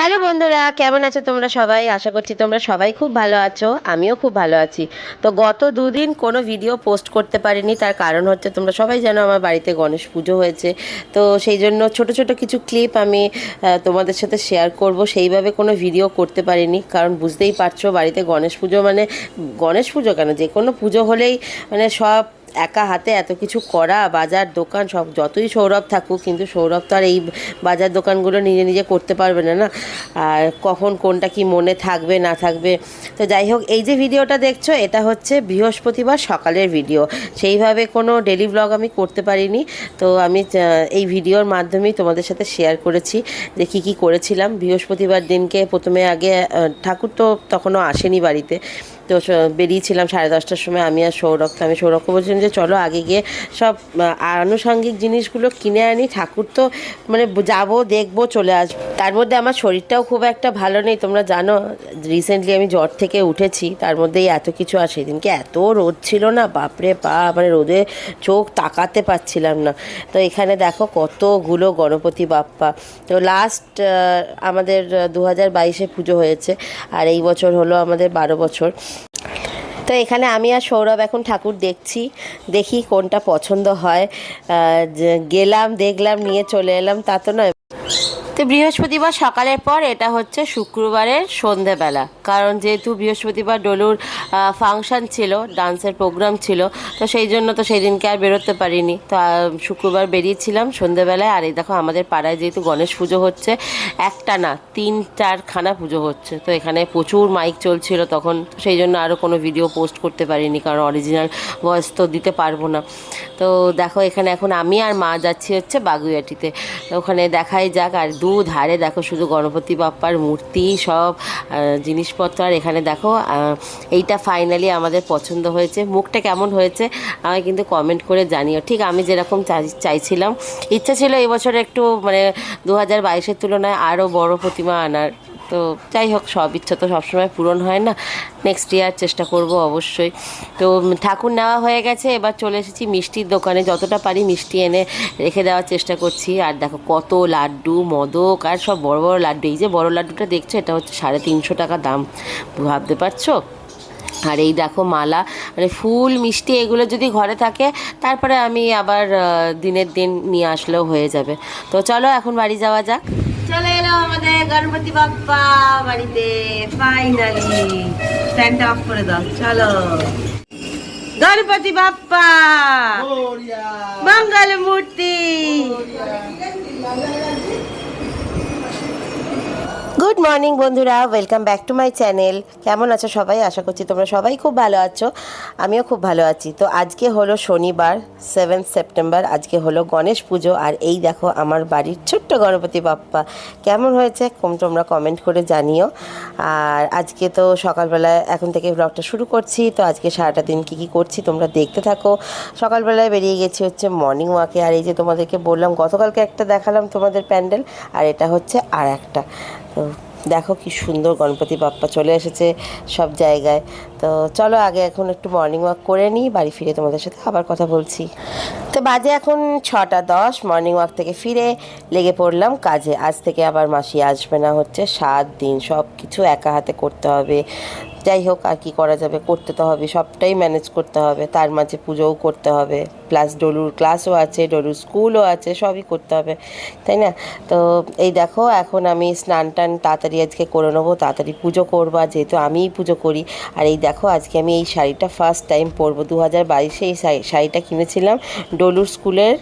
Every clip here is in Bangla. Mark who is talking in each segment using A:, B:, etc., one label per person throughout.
A: হ্যালো বন্ধুরা, কেমন আছো তোমরা সবাই? আশা করছি তোমরা সবাই খুব ভালো আছো, আমিও খুব ভালো আছি। তো গত দুদিন কোনো ভিডিও পোস্ট করতে পারিনি, তার কারণ হচ্ছে তোমরা সবাই জানো আমার বাড়িতে গণেশ পুজো হয়েছে। তো সেই জন্য ছোট ছোট কিছু ক্লিপ আমি তোমাদের সাথে শেয়ার করব। সেইভাবে কোনো ভিডিও করতে পারিনি, কারণ বুঝতেই পারছ বাড়িতে গণেশ পুজো মানে গণেশ পুজো কেন? যে কোনো পুজো হলেই মানে সব একা হাতে এত কিছু করা, বাজার, দোকান, সব যতই সৌরভ থাকুক, কিন্তু সৌরভ তো আর এই বাজার দোকানগুলো নিজে নিজে করতে পারবে না না? আর কখন কোনটা কি মনে থাকবে, না থাকবে? তো যাই হোক, এই যে ভিডিওটা দেখছ, এটা হচ্ছে বৃহস্পতিবার সকালের ভিডিও। সেইভাবে কোনো ডেলি ব্লগ আমি করতে পারিনি। তো আমি এই ভিডিওর মাধ্যমেই তোমাদের সাথে শেয়ার করেছি যে কী কী করেছিলাম। বৃহস্পতিবার দিনকে প্রথমে আগে ঠাকুর তো তখনও আসেনি বাড়িতে। তো বেরিয়েছিলাম সাড়ে দশটার সময়, আমি আর সৌরভকে আমি সৌরভকে বলছিলাম যে চলো আগে গিয়ে সব আনুষঙ্গিক জিনিসগুলো কিনে আনি, ঠাকুর তো মানে যাব, দেখব, চলে আসব তার মধ্যে আমার শরীরটাও খুব একটা ভালো নেই, তোমরা জানো রিসেন্টলি আমি জ্বর থেকে উঠেছি, তার মধ্যেই এত কিছু আর সেদিনকে এত রোদ ছিল না, বাপরে পা মানে রোদে চোখ তাকাতে পারছিলাম না। তো এখানে দেখো কতগুলো গণপতি বাপ্পা। তো লাস্ট আমাদের দু হাজার বাইশে পুজো হয়েছে, আর এই বছর হলো আমাদের বারো বছর। তো এখানে আমি আর সৌরভ এখন ঠাকুর দেখছি, দেখি কোনটা পছন্দ হয়। গেলাম, দেখলাম, নিয়ে চলে এলাম, তা তো নয়। তো বৃহস্পতিবার সকালের পর, এটা হচ্ছে শুক্রবারের সন্ধেবেলা। কারণ যেহেতু বৃহস্পতিবার ডলুর ফাংশন ছিল ডান্সের প্রোগ্রাম ছিল, তো সেই জন্য তো সেই দিনকে আর বেরোতে পারিনি। তো শুক্রবার বেরিয়েছিলাম সন্ধেবেলায়, আর এই দেখো আমাদের পাড়ায় যেহেতু গণেশ পুজো হচ্ছে, একটা না তিন চারখানা পুজো হচ্ছে। তো এখানে প্রচুর মাইক চলছিল তখন সেই জন্য আরও কোনো ভিডিও পোস্ট করতে পারিনি, কারণ অরিজিনাল ভয়েস তো দিতে পারব না। তো দেখো এখানে এখন আমি আর মা যাচ্ছি হচ্ছে বাগুইয়াটিতে। ওখানে দেখাই যাক আর দু ধারে দেখো শুধু গণপতি বাপ্পার মূর্তি, সব জিনিসপত্র। আর এখানে দেখো এইটা ফাইনালি আমাদের পছন্দ হয়েছে। মুখটা কেমন হয়েছে, আমায় কিন্তু কমেন্ট করে জানিও। ঠিক আমি যেরকম চাই- চাইছিলাম। ইচ্ছা ছিল এবছর একটু মানে দু হাজার বাইশের তুলনায় আরও বড় প্রতিমা আনার। তো যাই হোক, সব ইচ্ছা তো সবসময় পূরণ হয় না। নেক্সট ইয়ার চেষ্টা করব অবশ্যই। তো ঠাকুর নেওয়া হয়ে গেছে, এবার চলে এসেছি মিষ্টির দোকানে। যতটা পারি মিষ্টি এনে রেখে দেওয়ার চেষ্টা করছি। আর দেখো কত লাড্ডু, মদক, আর সব বড় বড় লাড্ডু। এই যে বড় লাড্ডুটা দেখছ, এটা হচ্ছে সাড়ে তিনশো টাকা দাম। ভাবতে পারছ? আর এই দেখো মালা মানে ফুল, মিষ্টি, এগুলো যদি ঘরে থাকে, তারপরে আমি আবার দিনের দিন নিয়ে আসলেও হয়ে যাবে। তো চলো, এখন বাড়ি যাওয়া যাক। চলে এলো আমাদের গণপতি বাপ্পা বাড়িতে ফাইনালি ফ্যানটা অফ করে দাও চলো গণপতি বাপ্পা মঙ্গল মূর্তি গুড মর্নিং বন্ধুরা। Welcome back to my channel কেমন আছো সবাই? আশা করছি তোমরা সবাই খুব ভালো আছো। আমিও খুব ভালো আছি। তো আজকে হলো শনিবার সেভেন্থ সেপ্টেম্বর আজকে হলো গণেশ পুজো। আর এই দেখো, আমার বাড়ির ছোট্ট গণপতি বাপ্পা। কেমন হয়েছে? কম তোমরা কমেন্ট করে জানিও। আর আজকে তো সকালবেলায় এখন থেকে ব্লগটা শুরু করছি। তো আজকে সারাটা দিন কী কী করছি তোমরা দেখতে থাকো। সকালবেলায় বেরিয়ে গেছি হচ্ছে মর্নিং ওয়াকে আর এই যে তোমাদেরকে বললাম, গতকালকে একটা দেখালাম তোমাদের প্যান্ডেল। আর এটা হচ্ছে আর একটা। তো দেখো কি সুন্দর গণপতি বাপ্পা চলে এসেছে সব জায়গায়। তো চলো আগে এখন একটু মর্নিং ওয়াক করে নিই, বাড়ি ফিরে তোমাদের সাথে আবার কথা বলছি। তো বাজে এখন ছটা দশ মর্নিং ওয়াক থেকে ফিরে লেগে পড়লাম কাজে। আজ থেকে আবার মাসি আসবে না, হচ্ছে সাত দিন সব কিছু একা হাতে করতে হবে। যাই হোক আর কি করা যাবে, করতে তো হবে, সবটাই ম্যানেজ করতে হবে। তার মাঝে পুজোও করতে হবে প্লাস ডলুর ক্লাসও আছে, ডলুর স্কুলও আছে, সবই করতে হবে, তাই না? তো এই দেখো, এখন আমি স্নান টান তাড়াতাড়ি আজকে করে নেব, তাড়াতাড়ি পুজো করবা যেহেতু আমিই পুজো করি, আর এই দেখো আজকে আমি এই শাড়িটা ফার্স্ট টাইম পরবো দু হাজার বাইশে এই শাড়ি- শাড়িটা কিনেছিলাম ডলুর স্কুলের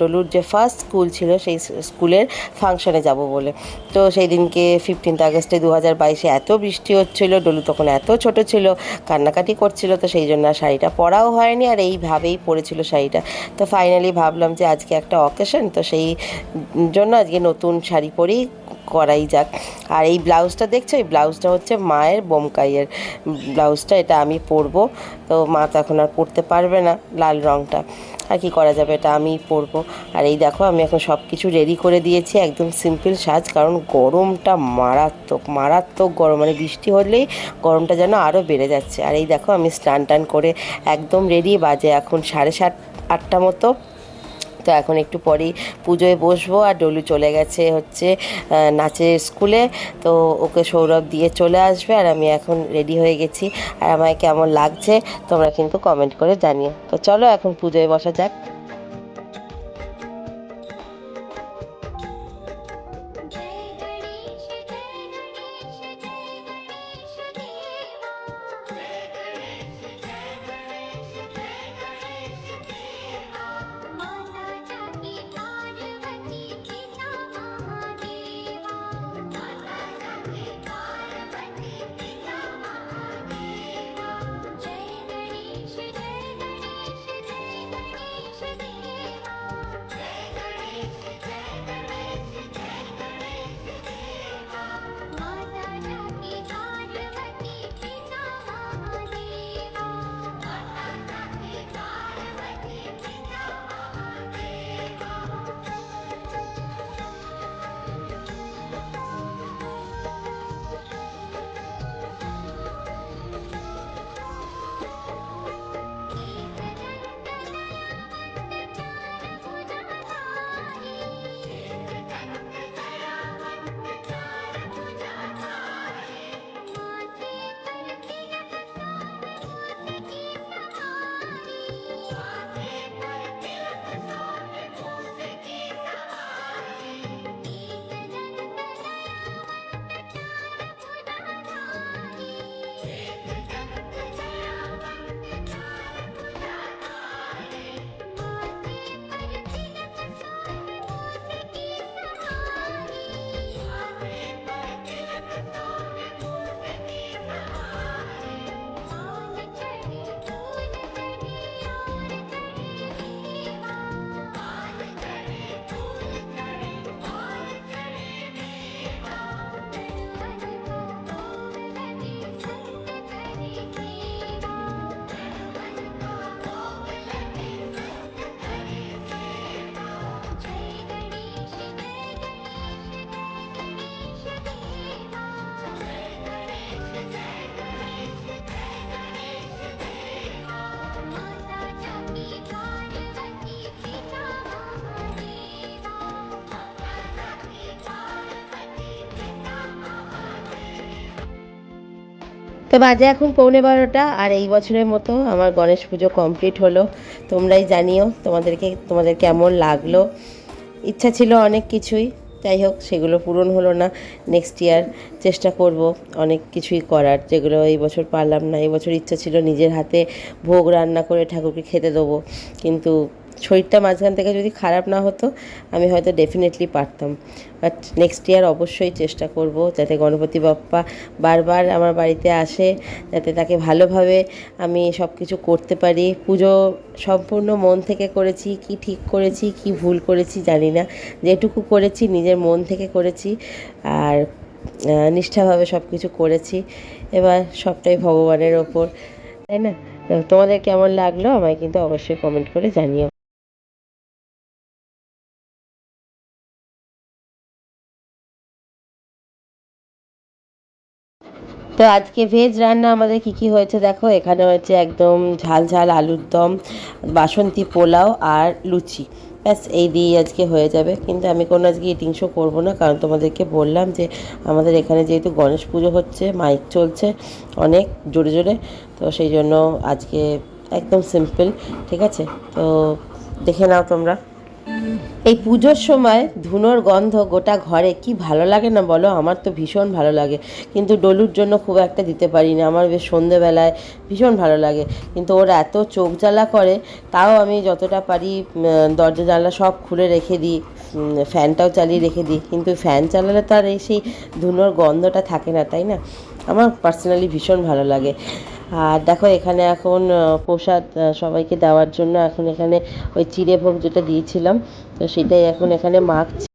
A: ডলুর যে ফার্স্ট স্কুল ছিল সেই স্কুলের ফাংশনে যাব বলে। তো সেই দিনকে ফিফটিন্থ আগস্টে দু হাজার বাইশে এত বৃষ্টি হচ্ছিল, ডলু তখন এত ছোট ছিল, কান্নাকাটি করছিল তো সেই জন্য আর শাড়িটা পরাও হয়নি আর এইভাবেই পরেছিল শাড়িটা। তো ফাইনালি ভাবলাম যে আজকে একটা অকেশন তো সেই জন্য আজকে নতুন শাড়ি পরেই করাই যাক। আর এই ব্লাউজটা দেখছ? এই ব্লাউজটা হচ্ছে মায়ের বোমকাইয়ের ব্লাউজটা, এটা আমি পরবো। তো মা তো এখন আর পরতে পারবে না লাল রঙটা আর কি করা যাবে? এটা আমিই পরবো। আর এই দেখো, আমি এখন সব কিছু রেডি করে দিয়েছি, একদম সিম্পল সাজ, কারণ গরমটা মারাত্মক মারাত্মক গরম। মানে বৃষ্টি হলেই গরমটা যেন আরও বেড়ে যাচ্ছে। আর এই দেখো, আমি স্নান টান করে একদম রেডি বাজে এখন সাড়ে সাত, আটটা মতো। তো এখন একটু পরেই পুজোয় বসবো আর ডলু চলে গেছে হচ্ছে নাচের স্কুলে। তো ওকে সৌরভ দিয়ে চলে আসবে আর আমি এখন রেডি হয়ে গেছি। আর আমায় কেমন লাগছে তোমরা কিন্তু কমেন্ট করে জানিও। তো চলো এখন পুজোয় বসা যাক। তো বাজে এখন পৌনে বারোটা, আর এই বছরের মতো আমার গণেশ পুজো কমপ্লিট হলো। তোমরাই জানিও তোমাদেরকে, তোমাদের কেমন লাগল। ইচ্ছা ছিল অনেক কিছুই, যাই হোক সেগুলো পূরণ হলো না। নেক্সট ইয়ার চেষ্টা করব অনেক কিছুই করার, যেগুলো এই বছর পারলাম না। এই বছর ইচ্ছা ছিল নিজের হাতে ভোগ রান্না করে ঠাকুরকে খেতে দেবো। কিন্তু শরীরটা মাঝখান থেকে যদি খারাপ না হতো, আমি হয়তো ডেফিনেটলি পারতাম। বাট নেক্সট ইয়ার অবশ্যই চেষ্টা করব যাতে গণপতি বাপ্পা বারবার আমার বাড়িতে আসে, যাতে তাকে ভালোভাবে আমি সব কিছু করতে পারি। পুজো সম্পূর্ণ মন থেকে করেছি, কি ঠিক করেছি, কি ভুল করেছি জানি না। যেটুকু করেছি নিজের মন থেকে করেছি আর নিষ্ঠাভাবে সব কিছু করেছি। এবার সবটাই ভগবানের ওপর। তাই না? তোমাদের কেমন লাগল আমায় কিন্তু অবশ্যই কমেন্ট করে জানিও। তো আজকে ভেজ রান্না আমাদের কি কি হয়েছে দেখো? এখানে হয়েছে একদম ঝাল ঝাল আলুর দম, বাসন্তী পোলাও আর লুচি। ব্যাস, এই দিয়েই আজকে হয়ে যাবে। কিন্তু আমি কোনো আজকে ইটিং শো করব না, কারণ তোমাদেরকে বললাম যে আমাদের এখানে যেহেতু গণেশ পুজো হচ্ছে, মাইক চলছে অনেক জোরে জোরে, তো সেই জন্য আজকে একদম সিম্পল ঠিক আছে? তো দেখে নাও তোমরা। এই পুজোর সময় ধুনোর গন্ধ গোটা ঘরে, কি ভালো লাগে না বলো? আমার তো ভীষণ ভালো লাগে। কিন্তু ডলুর জন্য খুব একটা দিতে পারি না আমার বেশ সন্ধেবেলায় ভীষণ ভালো লাগে। কিন্তু ওর এত চোখ জ্বালা করে, তাও আমি যতটা পারি দরজা জানলা সব খুলে রেখে দিই ফ্যানটাও চালিয়ে রেখে দিই। কিন্তু ফ্যান চালালে তো আর এই সেই ধুনোর গন্ধটা থাকে না, তাই না? আমার পার্সোনালি ভীষণ ভালো লাগে। আর দেখো এখানে এখন প্রসাদ সবাইকে দেওয়ার জন্য এখন এখানে ওই চিড়ে ভোগ যেটা দিয়েছিলাম, তো সেটাই এখন এখানে মাখছি।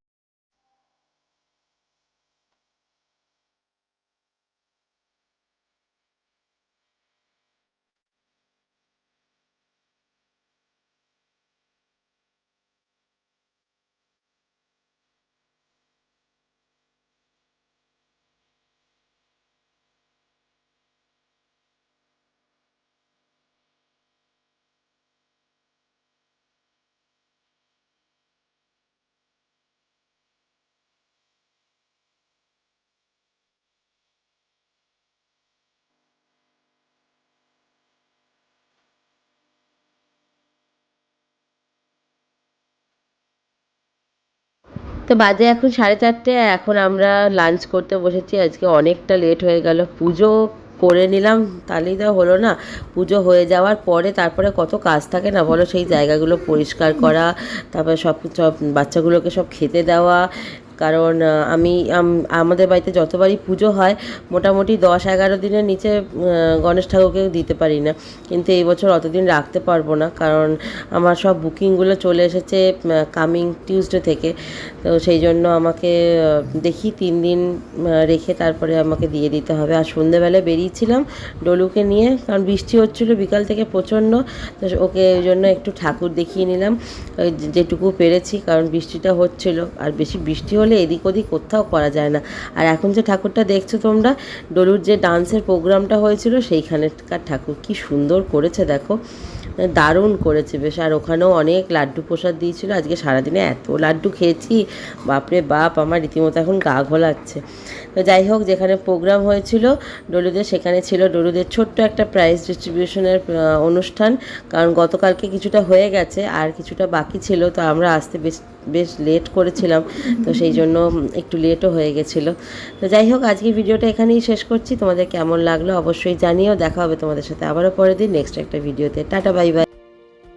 A: তো বাজে এখন সাড়ে চারটে, এখন আমরা লাঞ্চ করতে বসেছি। আজকে অনেকটা লেট হয়ে গেল। পুজো করে নিলাম তাহলেই তো হলো না। পুজো হয়ে যাওয়ার পরে তারপরে কত কাজ থাকে না বলো? সেই জায়গাগুলো পরিষ্কার করা, তারপরে সব সব বাচ্চাগুলোকে সব খেতে দেওয়া কারণ আমি আমাদের বাড়িতে যতবারই পুজো হয়, মোটামুটি দশ এগারো দিনের নিচে গণেশ ঠাকুরকে দিতে পারি না। কিন্তু এই বছর অতদিন রাখতে পারব না, কারণ আমার সব বুকিংগুলো চলে এসেছে কামিং টিউসডে থেকে। তো সেই জন্য আমাকে দেখি তিন দিন রেখে তারপরে আমাকে দিয়ে দিতে হবে। আর সন্ধেবেলায় বেরিয়েছিলাম ডলুকে নিয়ে, কারণ বৃষ্টি হচ্ছিল বিকাল থেকে প্রচণ্ড, তো ওকে ওই জন্য একটু ঠাকুর দেখিয়ে নিলাম। যেটুকু পেরেছি, কারণ বৃষ্টিটা হচ্ছিল। আর বেশি বৃষ্টি হলে এদিক ওদিক কোথাও করা যায় না। আর এখন যে ঠাকুরটা দেখছ তোমরা, ডলুর যে ডান্সের প্রোগ্রামটা হয়েছিল সেইখানেকার ঠাকুর কি সুন্দর করেছে দেখো। দারুণ করেছে বেশ। আর ওখানেও অনেক লাড্ডু প্রসাদ দিয়েছিল। আজকে সারাদিনে এত লাড্ডু খেয়েছি। বাপরে বাপ, আমার রীতিমতো এখন গা ঘোলাচ্ছে। তো যাই হোক, যেখানে প্রোগ্রাম হয়েছিল ডলুদের, সেখানে ছিল ডলুদের ছোট্ট একটা প্রাইজ ডিস্ট্রিবিউশনের অনুষ্ঠান। কারণ গতকালকে কিছুটা হয়ে গেছে, আর কিছুটা বাকি ছিল। তো আমরা আসতে বেশ বেশ লেট করেছিলাম। তো সেই জন্য একটু লেটও হয়ে গেছিল। তো যাই হোক আজকে ভিডিওটা এখানেই শেষ করছি। তোমাদের কেমন লাগল অবশ্যই জানিও। দেখা হবে তোমাদের সাথে আবারও পরের দিন। নেক্সট একটা ভিডিওতে। Tata bye